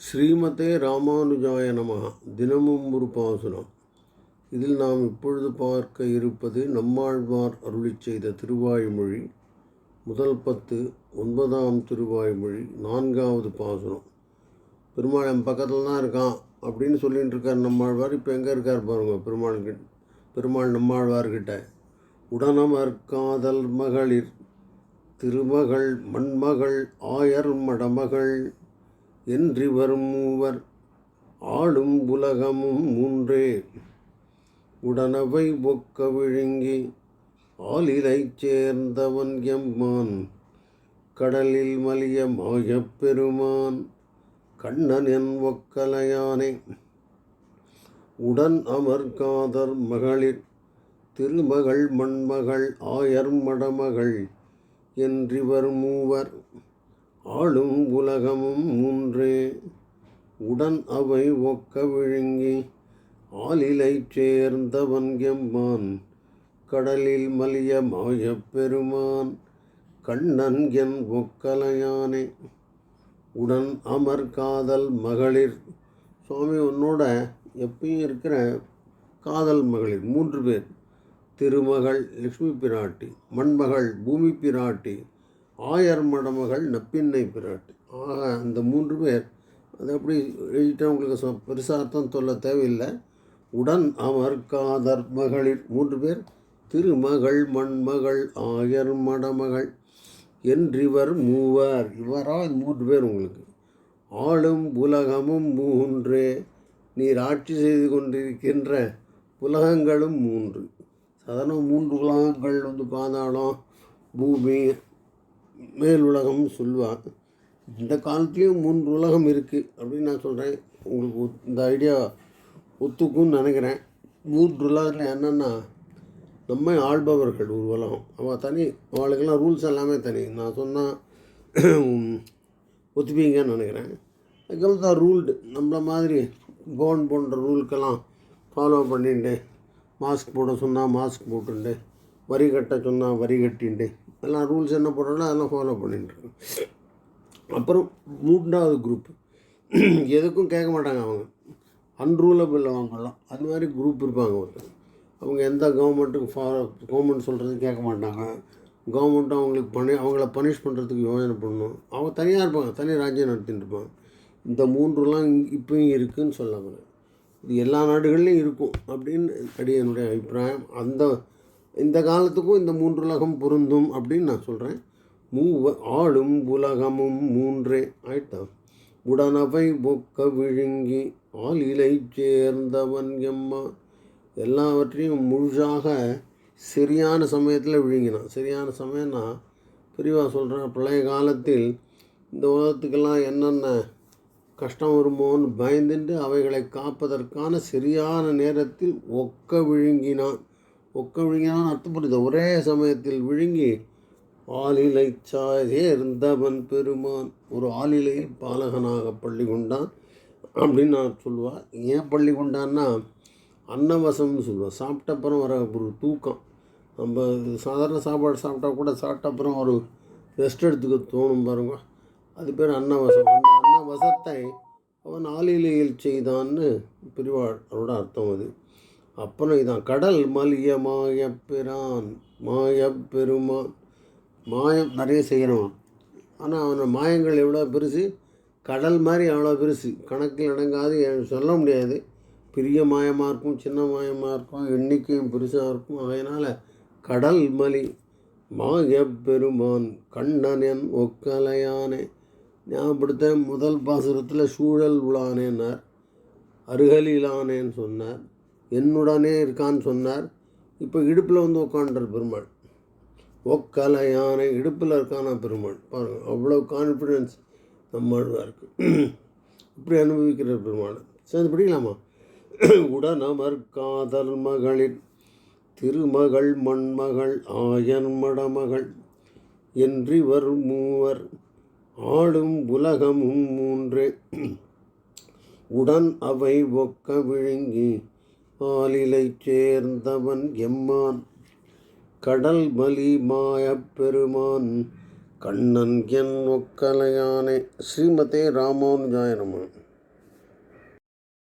ஸ்ரீமதே ராமானுஜாய நம தினமும் ஒரு பாசுரம் இதில் நாம் இப்பொழுது பார்க்க இருப்பது நம்மாழ்வார் அருளி செய்த திருவாய்மொழி முதல் பத்து ஒன்பதாம் திருவாய்மொழி நான்காவது பாசுரம் பெருமாள் என் பக்கத்தில் தான் இருக்கான் அப்படின்னு சொல்லிகிட்டு இருக்கார் நம்மாழ்வார். இப்போ எங்கே இருக்கார் பாருங்கள் பெருமாள் கிட்ட பெருமாள் நம்மாழ்வார்கிட்ட. உடனமர்காதல் மகளிர் திருமகள் மண்மகள் ஆயர் மடமகள் என்றிவர் மூவர் ஆளும் உலகமும் மூன்றே. உடனவை ஒக்க விழுங்கி ஆலிலைச் சேர்ந்தவன் எம்மான். கடலில் மலிய மாயப் பெருமான் கண்ணன் என் ஒக்கலையானே. உடன் அமர் காதர் மகளிர் திருமகள் மண்மகள் ஆயர் மடமகள் என்றிவர் மூவர் ஆளும் உலகமும் மூன்றே. உடன் அவை ஒக்க விழுங்கி ஆலிலைச் சேர்ந்தவன் எம்மான். கடலில் மலிய மாயப் பெருமான் கண்ணன் என் ஒக்கலையானே. உடன் அமர் காதல் மகளிர். சுவாமி உன்னோட எப்பயும் இருக்கிற காதல் மகளிர் மூன்று பேர். திருமகள் லக்ஷ்மி பிராட்டி மண்மகள் பூமி பிராட்டி ஆயர் மடமகள் நப்பின்னை பிராட்டி. ஆக அந்த மூன்று பேர் அது எப்படி எழுதிட்டா உங்களுக்கு பெருசாக அர்த்தம் சொல்ல தேவையில்லை. உடன் அமர்காதர் மகளிர் மூன்று பேர் திருமகள் மண்மகள் ஆயர் மடமகள் என்றிவர் மூவர். இவரா மூன்று பேர் உங்களுக்கு. ஆளும் உலகமும் மூன்றே. நீர் ஆட்சி செய்து கொண்டிருக்கின்ற உலகங்களும் மூன்று. சாதாரண மூன்று உலகங்கள் வந்து பாதாளம் பூமி மேல் உலகம்னு சொல்லுவான் இந்த காலத்துலேயும் மூன்று உலகம் இருக்குது அப்படின்னு நான் சொல்கிறேன் உங்களுக்கு இந்த ஐடியா ஒத்துக்கும்னு நினைக்கிறேன். மூன்று உலகத்தில் என்னென்னா நம்ம ஆள்பவர்கள் ஒரு உலகம் அவள் தனி அவளுக்கெல்லாம் ரூல்ஸ் எல்லாமே தனி நான் சொன்னால் ஒத்துப்பீங்கன்னு நினைக்கிறேன். அதுக்கப்புறம் தான் ரூல்டு நம்மளை மாதிரி கோன் போன்ற ரூலுக்கெல்லாம் ஃபாலோ பண்ணிட்டு மாஸ்க் போட சொன்னால் மாஸ்க் போட்டுண்டு வரி கட்ட சொன்னால் வரி கட்டிண்டு எல்லாம் ரூல்ஸ் என்ன போடுறோன்னா அதெல்லாம் ஃபாலோ பண்ணிட்டுருக்கோம் அப்புறம் மூன்றாவது குரூப் எதுக்கும் கேட்க மாட்டாங்க அவங்க. அன்ரூலபிள் அவங்கெல்லாம். அது மாதிரி குரூப் இருப்பாங்க ஒருத்தர் அவங்க எந்த கவர்மெண்ட்டுக்கு ஃபாலோ கவர்மெண்ட் சொல்கிறது கேட்க மாட்டாங்க. கவர்மெண்ட்டும் அவங்களுக்கு பனி அவங்கள பனிஷ் பண்ணுறதுக்கு யோஜனை பண்ணணும். அவங்க தனியாக இருப்பாங்க. தனி ராஜ்யம் நடத்திட்டு இருப்பாங்க. இந்த மூன்றுலாம் இப்பயும் இருக்குதுன்னு சொல்ல இது எல்லா நாடுகள்லையும் இருக்கும் அப்படின்னு அடி என்னுடைய அபிப்பிராயம். அந்த இந்த காலத்துக்கும் இந்த மூன்று உலகம் பொருந்தும் அப்படின்னு நான் சொல்கிறேன் மூவ ஆளும் உலகமும் மூன்றே. ஆயிட்டா? உடனவை பொக்க விழுங்கி ஆளிலை சேர்ந்தவன் எம்மா? எல்லாவற்றையும் முழுசாக சரியான சமயத்தில் விழுங்கினான். சரியான சமயம்னா பெரியவா சொல்கிறேன் பழைய காலத்தில் இந்த உலகத்துக்கெல்லாம் என்னென்ன கஷ்டம் வருமோன்னு பயந்துட்டு அவைகளை காப்பதற்கான சரியான நேரத்தில் ஒக்க விழுங்கினான். ஒக்க விழுங்கினான் அர்த்தம் புரியுது ஒரே சமயத்தில் விழுங்கி ஆளிலை சாயே இருந்தவன் பெருமான். ஒரு ஆளிலையில் பாலகனாக பள்ளி கொண்டான் அப்படின்னு நான் சொல்லுவாள் ஏன் பள்ளி கொண்டான்னா அன்னவசம்னு சொல்லுவாள் சாப்பிட்ட அப்புறம் வர ஒரு தூக்கம். நம்ம சாதாரண சாப்பாடு சாப்பிட்டா கூட சாப்பிட்ட அப்புறம் ஒரு ரெஸ்ட் எடுத்துக்க தோணும் பாருங்க. அது பேர் அன்னவசம். அந்த அன்னவசத்தை அவன் ஆளிலையில் செய்தான்னு பிரிவாளோட அர்த்தம் அது. அப்புறம் இதான் கடல் மலிய மாயப்பிரான் மாயப்பெருமான் மாயம் நிறைய செய்கிறவன். ஆனால் அவன மாயங்கள் எவ்வளோ பெருசு? கடல் மாதிரி அவ்வளோ பெருசு. கணக்கில் அடங்காது சொல்ல முடியாது. பெரிய மாயமாக இருக்கும் சின்ன மாயமாக இருக்கும் எண்ணிக்கையும் பெருசாக இருக்கும். அதனால் கடல் மலி மாயப்பெருமான் கண்ணனன் ஒக்கலையானே. ஞாபகப்படுத்த முதல் பாசுரத்தில் சூழல் உலானேன்னார் அருகலிலானேன்னு சொன்னார். என்னுடனே இருக்கான்னு சொன்னார். இப்போ இடுப்பில் வந்து உட்காண்டார் பெருமாள். ஒக்கலையானை இடுப்பில் இருக்கானா பெருமாள். பாருங்கள் அவ்வளோ கான்ஃபிடென்ஸ் நம்மளுக்கு இப்படி அனுபவிக்கிற பெருமாள். சேர்ந்து பிடிக்கலாமா? உடனமர் காதல் மகளிர் திருமகள் மண்மகள் ஆயன் மடமகள் என்றிவர் மூவர் ஆளும் உலகமும் மூன்றே. உடன் அவை ஒக்க விழுங்கி ஆலிலைச் சேர்ந்தவன் எம்மான். கடல் மலி மாயப்பெருமான் கண்ணன் என் ஒக்கலையானே. ஸ்ரீமதே ராமானுஜாய